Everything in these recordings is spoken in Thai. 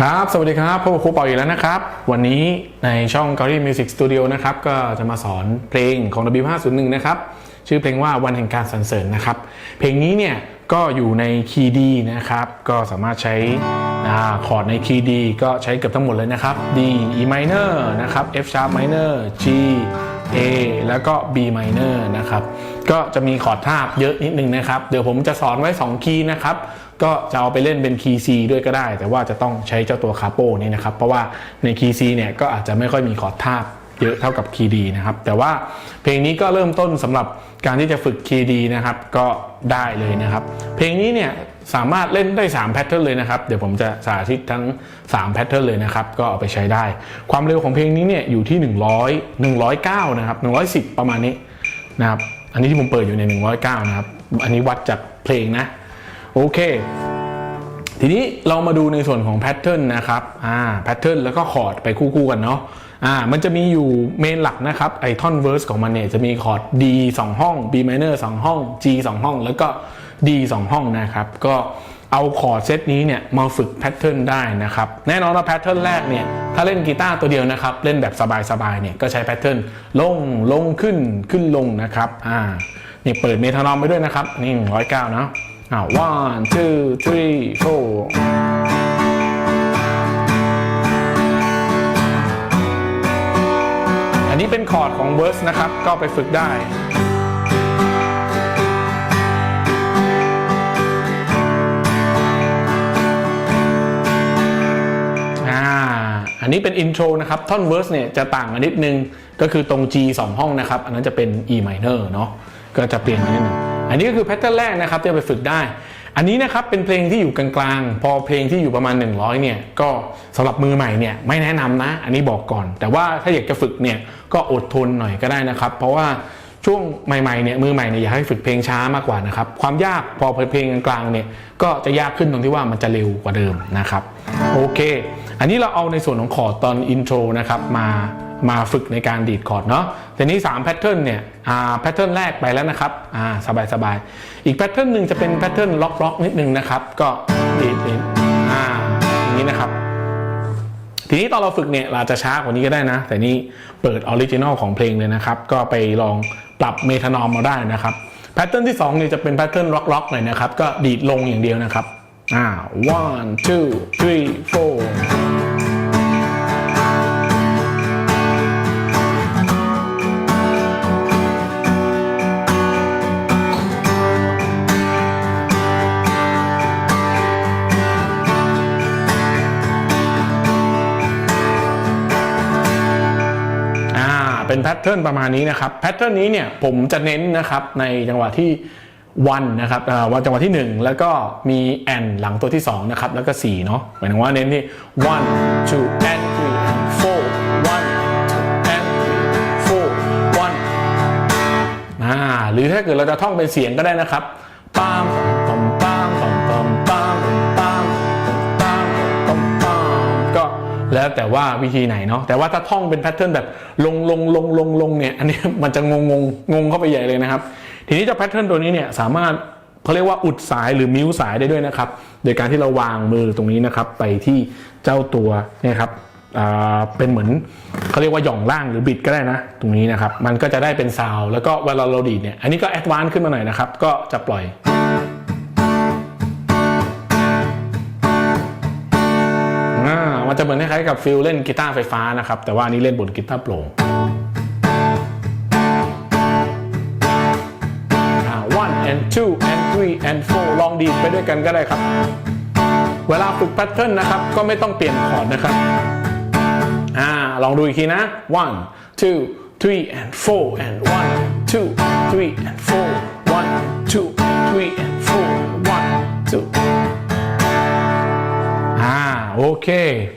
ครับ สวัสดีครับพบกับครูเปาอีกแล้วนะครับ วันนี้ในช่อง g a l l y Music Studio นะครับ ก็จะมาสอนเพลงของ W501 นะครับ ชื่อเพลงว่าวันแห่งการสรรเสริญนะครับ เพลงนี้เนี่ย ก็อยู่ในคีย์ดีนะครับ ก็สามารถใช้คอร์ดในคีย์ดีก็ใช้เกือบทั้งหมดเลยนะครับ D E minor นะครับ F sharp minor G A แล้วก็ B minor นะครับ ก็จะมีคอร์ดทาบเยอะนิดนึงนะครับ เดี๋ยวผมจะสอนไว้ 2 คีย์นะครับ ก็จะเอาไปเล่นเป็นคีย์ C ด้วยก็ได้ แต่ว่าจะต้องใช้เจ้าตัวคาโปนี่นะครับเพราะว่าในคีย์ C เนี่ยก็อาจจะไม่ค่อยมีคอร์ดทาบเยอะเท่ากับคีดีนะครับแต่ว่าเพลงนี้ก็เริ่มต้นสำหรับการที่จะฝึกคีดีนะครับก็ได้เลยนะครับ เพลงนี้เนี่ยสามารถเล่นได้3แพทเทิร์นเลยนะครับ เดี๋ยวผมจะสาธิตทั้ง3แพทเทิร์นเลยนะครับ ก็เอาไปใช้ได้ ความเร็วของเพลงนี้เนี่ยอยู่ที่ 100 109 นะครับ 110 ประมาณนี้นะครับ อันนี้ที่ผมเปิดอยู่ใน 109 นะครับ อันนี้วัดจากเพลงนะ โอเค ทีนี้เรามาดูในส่วนของแพทเทิร์นนะครับอ่าแพทเทิร์นแล้วก็คอร์ดไปคู่ๆกันเนาะอ่ามันจะมีอยู่เมนหลักนะครับไอท่อนเวอร์สของมันเนี่ยจะมีคอร์ด D 2 ห้อง B minor 2 ห้อง G 2 ห้อง แล้วก็ D 2 ห้องนะครับก็เอาคอร์ดเซตนี้เนี่ยมาฝึกแพทเทิร์นได้นะครับแน่นอนว่าแพทเทิร์นแรกเนี่ยถ้าเล่นกีตาร์ตัวเดียวนะครับเล่นแบบสบายๆเนี่ยก็ใช้แพทเทิร์นลงลงขึ้นขึ้นลงนะครับอ่านี่เปิดเมทานอมไปด้วยนะครับนี่109เนานะ อ่า one two three four อันนี้เป็นคอร์ดของเวิร์สนะครับ ก็ไปฝึกได้อ่าอันนี้เป็นอินโทรนะครับ ท่อนเวิร์สเนี่ยจะต่างกันนิดนึง ก็คือตรง G 2 ห้องนะครับ อันนั้นจะเป็น E minor เนาะก็จะเปลี่ยนนิดนึง อันนี้ก็คือแพทเทิร์นแรกนะครับที่ไปฝึกได้ อันนี้นะครับเป็นเพลงที่อยู่กลางๆ พอเพลงที่อยู่ประมาณ 100เนี่ยก็สำหรับมือใหม่เนี่ยไม่แนะนำนะ อันนี้บอกก่อน แต่ว่าถ้าอยากจะฝึกเนี่ยก็อดทนหน่อยก็ได้นะครับ เพราะว่าช่วงใหม่ๆเนี่ยมือใหม่เนี่ยอยากให้ฝึกเพลงช้ามากกว่านะครับความยากพอเพลงกลางๆเนี่ยก็จะยากขึ้นตรงที่ว่ามันจะเร็วกว่าเดิมนะครับโอเค อันนี้เราเอาในส่วนของคอร์ดตอนอินโทรนะครับมา มาฝึกในการดีดคอร์ดเนาะแต่นี้3แพทเทิร์นเนี่ยอ่าแพทเทิร์นแรกไปแล้วนะครับอ่าสบายสบายๆอีกแพทเทิร์นหนึ่งจะเป็นแพทเทิร์นล็อกล็อกนิดนึงนะครับ ก็ดีดดีดอ่าอย่างนี้นะครับ ทีนี้ตอนเราฝึกเนี่ยเราอาจจะช้ากว่านี้ก็ได้นะ แต่นี่เปิดออริจินอลของเพลงเลยนะครับ ก็ไปลองปรับเมทานอมมาได้นะครับแพทเทิร์นที่2เนี่ยจะเป็นแพทเทิร์นล็อกล็อกหน่อยนะครับ ก็ดีดลงอย่างเดียวนะครับอ่า one two three four แพทเทิร์นประมาณนี้นะครับแพทเทิร์นนี้เนี่ยผมจะเน้นนะครับในจังหวะที่วันนะครับวันจังหวะที่ 1 แล้วก็มีแอนหลังตัวที่2นะครับแล้วก็4เนาะหมายถึงว่าเน้นที่ one two and three and four one two and three four one อ่าหรือถ้าเกิดเราจะท่องเป็นเสียงก็ได้นะครับปาม แล้วแต่ว่าวิธีไหนเนาะแต่ว่าถ้าท่องเป็นแพทเทิร์นแบบลงลงลงลงลงเนี่ยอันนี้มันจะงงงงงเข้าไปใหญ่เลยนะครับ ทีนี้เจ้าแพทเทิร์นตัวนี้เนี่ยสามารถเขาเรียกว่าอุดสายหรือมิวสายได้ด้วยนะครับ โดยการที่เราวางมือตรงนี้นะครับ ไปที่เจ้าตัวเนี่ยครับอ่าเป็นเหมือนเขาเรียกว่าหย่องล่างหรือบิดก็ได้นะ ตรงนี้นะครับ มันก็จะได้เป็นซาวแล้วก็เวลาเราดีดเนี่ยอันนี้ก็แอดวานซ์ขึ้นมาหน่อยนะครับ ก็จะปล่อย มันจะเหมือนคล้ายๆกับฟิลเล่นกีตาร์ไฟฟ้านะครับ แต่ว่าอันนี้เล่นบนกีตาร์โปร่ง one and two and three and four ลองดีดไปด้วยกันก็ได้ครับ เวลาฝึกแพทเทิร์นนะครับ ก็ไม่ต้องเปลี่ยนคอร์ดนะครับ อ่า ลองดูอีกทีนะ one two three and four and one two three and four one two three and four one two โอเค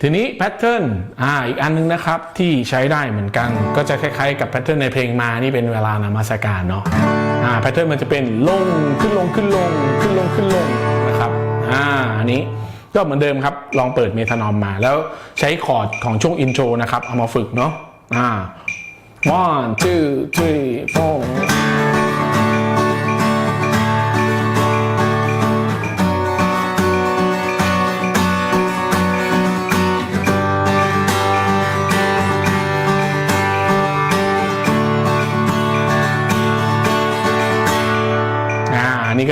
ทีนี้แพทเทิร์นอ่าอีกอันนึงนะครับที่ใช้ได้เหมือนกัน ก็จะคล้ายๆกับแพทเทิร์นในเพลงมานี่เป็นเวลานามัสการเนาะอ่าแพทเทิร์นมันจะเป็นลงขึ้นลงขึ้นลงขึ้นลงขึ้นลงนะครับอ่าอันนี้ก็เหมือนเดิมครับ ลองเปิดเมทานอมมา แล้วใช้คอร์ดของช่วงอินโทรนะครับ เอามาฝึกเนาะอ่า one two three four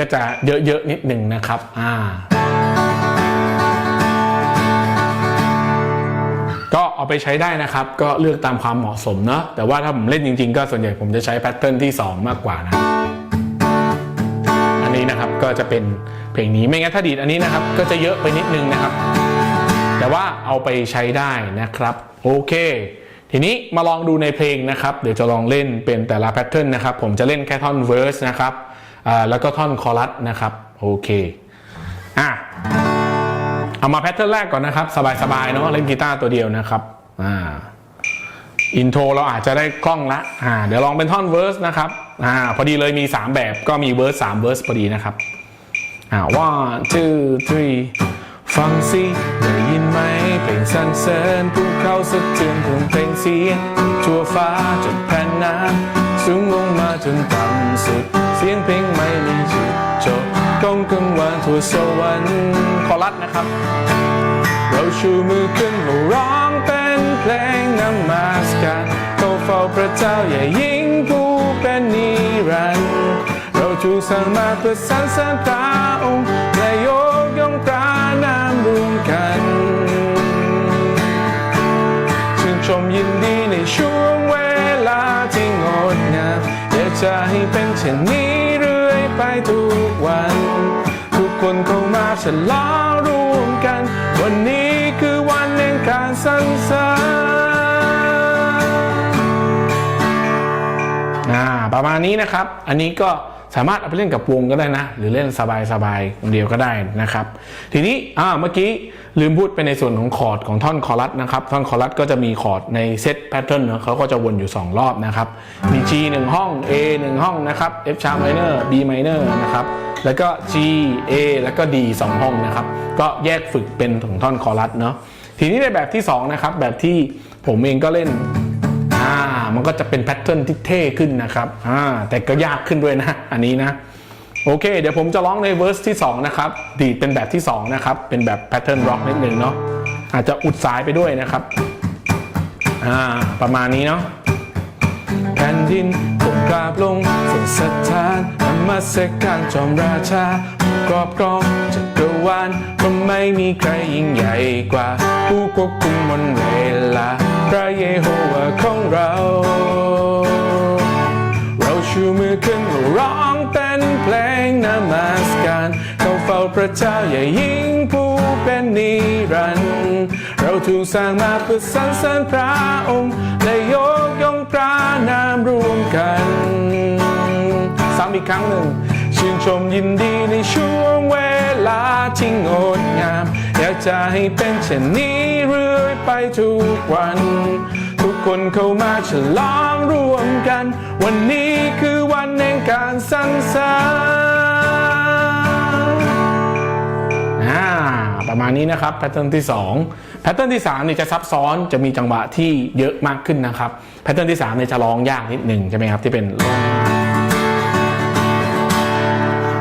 ก็จะเยอะๆนิดหนึ่งนะครับอ่าก็เอาไปใช้ได้นะครับ ก็เลือกตามความเหมาะสมเนาะแต่ว่าถ้าผมเล่นจริงๆ ก็ส่วนใหญ่ผมจะใช้แพทเทิร์นที่ 2 มากกว่านะอันนี้นะครับก็จะเป็นเพลงนี้ไม่งั้นถ้าดีดอันนี้นะครับ ก็จะเยอะไปนิดนึงนะครับ แต่ว่าเอาไปใช้ได้นะครับ โอเค ทีนี้มาลองดูในเพลงนะครับ เดี๋ยวจะลองเล่นเป็นแต่ละแพทเทิร์นนะครับ ผมจะเล่นแค่ท่อนเว r ร์สนะครับ แล้วก็ท่อนคอรัสนะครับโอเคอะเอามาแพทเทิร์นแรกก่อนนะครับ สบายๆเนาะเล่นกีตาร์ตัวเดียวนะครับอ่าอินโทรเราอาจจะได้กล้องละอ่าเดี๋ยวลองเป็นท่อนเวอร์สนะครับอ่าพอดีเลยมี 3 แบบก็มีเวอร์สสามเวอร์สพอดีนะครับอ่า one two three ฟังสิได้ยินไหมเพลงสรรเสริญภูเขาสะเทือนถึงเพลงเสียงทั่วฟ้าจากแผ่นน้ำสูงลงมาจนต่ำสุด เสียงเพลงไม่มีจุดจบก้องกังวานทั่วสวรรค์คอรัสนะครับ เราชูมือขึ้นเราร้องเป็นเพลงนมัสการเข้าเฝ้าพระเจ้าอย่ายิ่งผู้เป็นนิรันดร์เราถูกสร้างมาเพื่อสรรเสริญพระ เข้ามาฉลองร่วมกัน วันนี้คือวันแห่งการสรรเสริญประมาณนี้นะครับ อันนี้ก็สามารถเอาไปเล่นกับวงก็ได้นะ หรือเล่นสบายๆคนเดียวก็ได้นะครับ ทีนี้เมื่อกี้ ลืมพูดไปในส่วนของคอร์ดของท่อนคอรัสนะครับ ท่อนคอรัสก็จะมีคอร์ดในเซตแพทเทิร์นเนอะเขาก็จะวนอยู่ 2 รอบนะครับ มี G 1 ห้อง A 1 ห้องนะครับ F sharp minor B minor นะครับ แล้วก็ G A แล้วก็ D 2 ห้องนะครับ ก็แยกฝึกเป็นของท่อนคอรัสเนาะ ทีนี้ในแบบที่2นะครับ แบบที่ผมเองก็เล่นอ่ามันก็จะเป็นแพทเทิร์นที่เท่ขึ้นนะครับอ่าแต่ก็ยากขึ้นด้วยนะ อันนี้นะ โอเค เดี๋ยวผมจะร้องในเวอร์สที่ 2 นะครับ ดีดเป็นแบบที่ 2 นะครับ เป็นแบบแพทเทิร์นร็อกนิดนึงเนาะอาจจะอุดสายไปด้วยนะครับอ่าประมาณนี้เนาะแผ่นดินผมกราบลงสิ่งสถานนมัสการจอมราชาครอบครองจักรวาลก็ไม่มีใครยิ่งใหญ่กว่า ผู้ควบคุมวันเวลา พระเยโฮวาของเรา เราชูมือขึ้นร้อง นมัสการเข้าเฝ้าพระเจ้าอย่ายิ่งผู้เป็นนิรันดร์เราถูกสร้างมาเพื่อสรรเสริญพระองค์และยกย่องพระนามรวมกันซ้ำอีกครั้งหนึ่งชื่นชมยินดีในช่วงเวลาที่งดงาม อยากจะให้เป็นเช่นนี้เรื่อยไปทุกวัน ทุกคนเข้ามาฉลองร่วมกัน วันนี้คือวันแห่งการสรรเสริญานี้นะครับแพทเทิร์นที่2แพทเทิร์นที่3นี่จะซับซ้อนจะมีจังหวะที่เยอะมากขึ้นนะครับแพทเทิร์นที่3เนี่ยจะร้องยากนิดหนึ่งใช่ไหมครับที่เป็น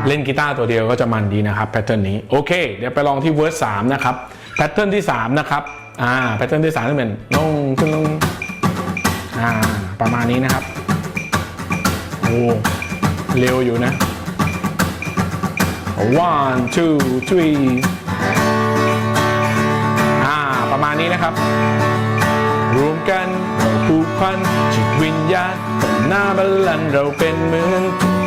เล่นกีตาร์ตัวเดียวก็จะมันดีนะครับแพทเทิร์นนี้โอเคเดี๋ยวไปลองที่เวอร์สสามนะครับแพทเทิร์นที่3นะครับอ่าแพทเทิร์นที่3จะเป็นลงขึ้นลงอ่าประมาณนี้นะครับโอ้เร็วอยู่นะ one two three มาณนี้นะครับ รวมกันเราผูกพันจิตวิญญาณต่อหน้าบัลลังเราเป็นเหมือน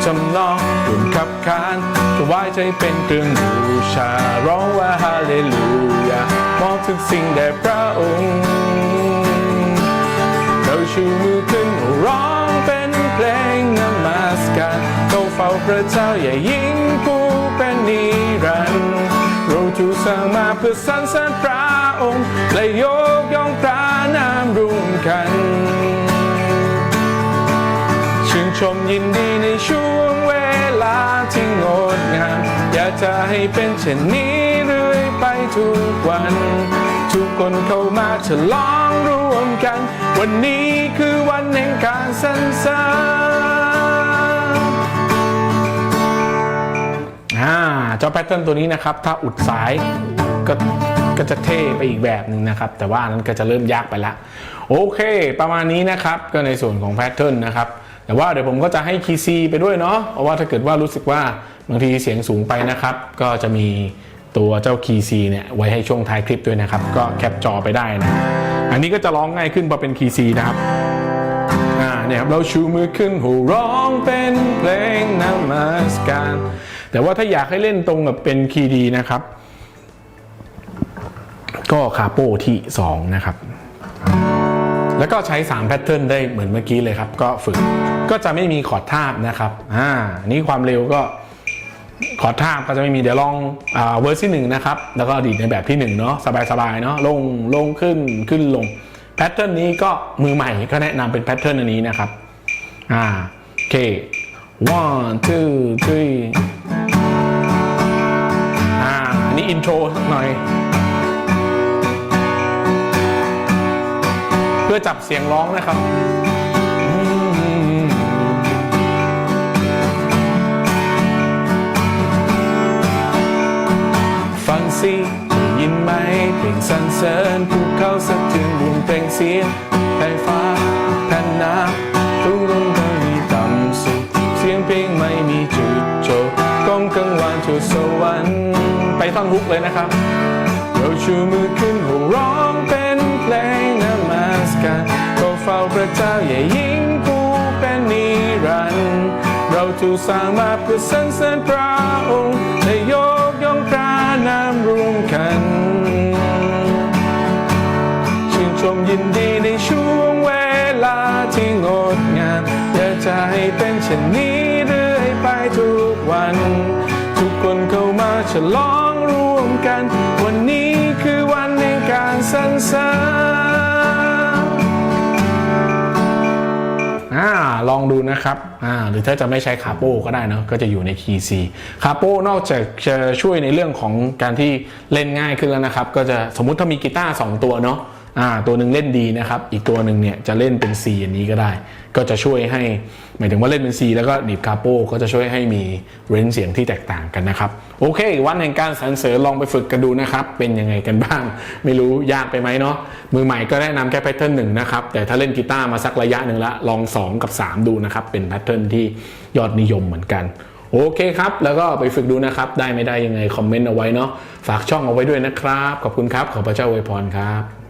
จำลองรวมขับขานถวายใจเป็นเครื่องบูชา ร้องว่าฮาเลลูยามอบทุกสิ่งแด่พระองค์ เราชูมือขึ้นร้องเป็นเพลงนมัสการเข้าเฝ้าพระเจ้าอย่ายิ่งผู้เป็นนิรันดร์เราถูกสร้างมาเพื่อสรรเสริญพระ องค์ และยกย่องพระนามรวมกันชื่นชมยินดีในช่วงเวลาที่งดงาม อยากจะให้เป็นเช่นนี้เรื่อยไปทุกวัน ทุกคนเข้ามาฉลองร่วมกัน วันนี้คือวันแห่งการสรรเสริญอ่าเจ้าแพทเทิร์นตัวนี้นะครับ ถ้าอุดสายก็ ก็จะเท่ไปอีกแบบหนึ่งนะครับ แต่ว่านั้นก็จะเริ่มยากไปละโอเค ประมาณนี้นะครับ ก็ในส่วนของแพทเทิร์นนะครับแต่ว่าเดี๋ยวผมก็จะให้คีซีไปด้วยเนาะเพราะว่าถ้าเกิดว่ารู้สึกว่าบางทีเสียงสูงไปนะครับ ก็จะมีตัวเจ้าคีซีเนี่ยไว้ให้ช่วงท้ายคลิปด้วยนะครับ ก็แคปจอไปได้นะ อันนี้ก็จะร้องง่ายขึ้นพอเป็นคีซีนะครับอ่าเนี่ยครับเราชูมือขึ้นหูร้องเป็นเพลงนมัสการแต่ว่าถ้าอยากให้เล่นตรงกับเป็นคีดีนะครับ ก็คาโป้ที่ 2 นะครับ แล้วก็ใช้ 3 แพทเทิร์นได้เหมือนเมื่อกี้เลยครับ ก็ฝึกก็จะไม่มีขอดทาบนะครับอ่านี่ความเร็วก็ขอดทาบก็จะไม่มีเดี๋ยวลองอ่าเวอร์ชันหนึ่งนะครับ แล้วก็ดีดในแบบที่1เนาะสบายๆเนาะลงลงขึ้นขึ้นลงแพทเทิร์นนี้ก็มือใหม่ก็แนะนำเป็นแพทเทิร์นอันนี้นะครับอ่าโอเค one two three อ่าอันนี้อินโทรสักหน่อย พื่อจับเสียงร้องนะครับฟังสิยินไหมเพลงสรรเสริญภูเขาสะเทือนวงเพลงเสียงไฟฟ้าแผ่นน้ำทุ่งลงทางนี้ต่ำสุดเสียงเพลงไม่มีจุดจบก้องกังวานทั่วสวรรค์ไปท่อนฮุกเลยนะครับเราชูมือ ถูกสร้างมาเพื่อสรรเสริญพระองค์และยกย่องพระนามรวมกัน ชื่นชมยินดีในช่วงเวลาที่งดงามอยากจะให้เป็นเช่นนี้เรื่อยไปทุกวัน ทุกคนเข้ามาฉลองร่วมกัน วันนี้คือวันแห่งการสรรเสริญ ลองดูนะครับอ่าหรือถ้าจะไม่ใช้คาโป้ก็ได้เนะก็จะอยู่ในคีย์ซีคาโป้นอกจากจะช่วยในเรื่องของการที่เล่นง่ายขึ้นแล้วนะครับ ก็จะสมมุติถ้ามีกีตาร์สองตัวเนาะอ่าตัวหนึ่งเล่นดีนะครับ อีกตัวหนึ่งเนี่ยจะเล่นเป็น C อันนี้ก็ได้ ก็จะช่วยให้หมายถึงว่าเล่นเป็น C แล้วก็ดีบคาโปก็จะช่วยให้มีเรนจ์เสียงที่แตกต่างกันนะครับ โอเค วันแห่งการสรรเสริญลองไปฝึกกันดูนะครับ เป็นยังไงกันบ้าง ไม่รู้ยากไปไหมเนาะมือใหม่ก็แนะนำแค่แพทเทิร์นหนึ่งนะครับ แต่ถ้าเล่นกีตาร์มาสักระยะหนึ่งละลอง 2 กับ 3 ดูนะครับ เป็นแพทเทิร์นที่ยอดนิยมเหมือนกันโอเคครับ แล้วก็ไปฝึกดูนะครับ ได้ไม่ได้ยังไงคอมเมนต์เอาไว้เนาะฝากช่องเอาไว้ด้วยนะครับ ขอบคุณครับ ขอพระเจ้าอวยพรครับ